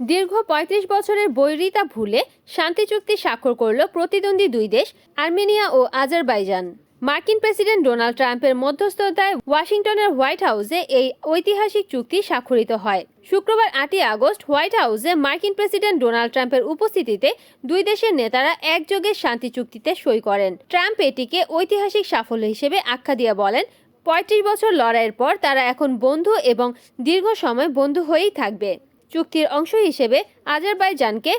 দীর্ঘ ৩৫ বছরের বৈরিতা ভুলে শান্তি চুক্তি স্বাক্ষর করল প্রতিদ্বন্দ্বী দুই দেশ, আর্মেনিয়া ও আজারবাইজান। মার্কিন প্রেসিডেন্ট ডোনাল্ড ট্রাম্পের মধ্যস্থতায় ওয়াশিংটনের হোয়াইট হাউসে এই ঐতিহাসিক চুক্তি স্বাক্ষরিত হয়। শুক্রবার আটই আগস্ট হোয়াইট হাউসে মার্কিন প্রেসিডেন্ট ডোনাল্ড ট্রাম্পের উপস্থিতিতে দুই দেশের নেতারা একযোগে শান্তি চুক্তিতে সই করেন। ট্রাম্প এটিকে ঐতিহাসিক সাফল্য হিসেবে আখ্যা দিয়ে বলেন, পঁয়ত্রিশ বছর লড়াইয়ের পর তারা এখন বন্ধু এবং দীর্ঘ সময় বন্ধু হয়েই থাকবে। চুক্তির অংশ হিসেবে আজারবাইজানকে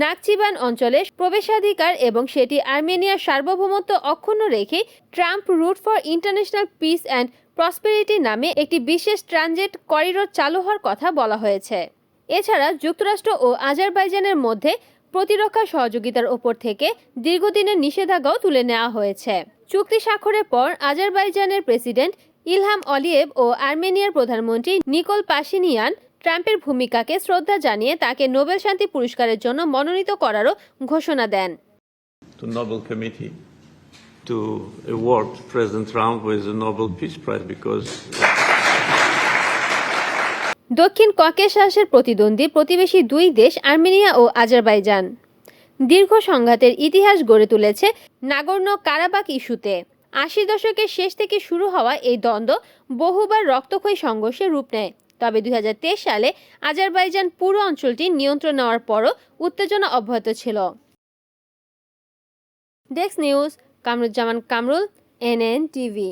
নাকচিবান অঞ্চলে প্রবেশাধিকার এবং সেটি আর্মেনিয়ার সার্বভৌমত্ব অক্ষুণ্ণ রেখে Trump route for international peace and prosperity নামে একটি বিশেষ ট্রানজিট করিডোর চালু হওয়ার কথা বলা হয়েছে। এছাড়া যুক্তরাষ্ট্র ও আজারবাইজানের মধ্যে প্রতিরক্ষা সহযোগিতার ওপর থেকে দীর্ঘদিনের নিষেধাজ্ঞাও তুলে নেওয়া হয়েছে। চুক্তি স্বাক্ষরের পর আজারবাইজানের প্রেসিডেন্ট ইলহাম অলিয়েভ ও আর্মেনিয়ার প্রধানমন্ত্রী নিকোল পাশিনিয়ান ট্রাম্পের ভূমিকাকে শ্রদ্ধা জানিয়ে তাকে নোবেল শান্তি পুরস্কারের জন্য মনোনীত করারও ঘোষণা দেন। To Nobel Committee to award President Trump with the Nobel Peace Prize because দক্ষিণ ককেশাসের প্রতিদ্বন্দ্বী প্রতিবেশী দুই দেশ আর্মেনিয়া ও আজারবাইজান। দীর্ঘ সংঘাতের ইতিহাস গড়ে তুলেছে নাগর্ণ কারাবাক ইস্যুতে। আশি দশকের শেষ থেকে শুরু হওয়া এই দ্বন্দ্ব বহুবার রক্তক্ষয়ী সংঘর্ষে রূপ নেয়। তবে দুই হাজার তেইশ সালে আজারবাইজান পুরো অঞ্চলটি নিয়ন্ত্রণ নেওয়ার পরও উত্তেজনা অব্যাহত ছিল। Desk news, Kamruzzaman Kamrul, NN TV.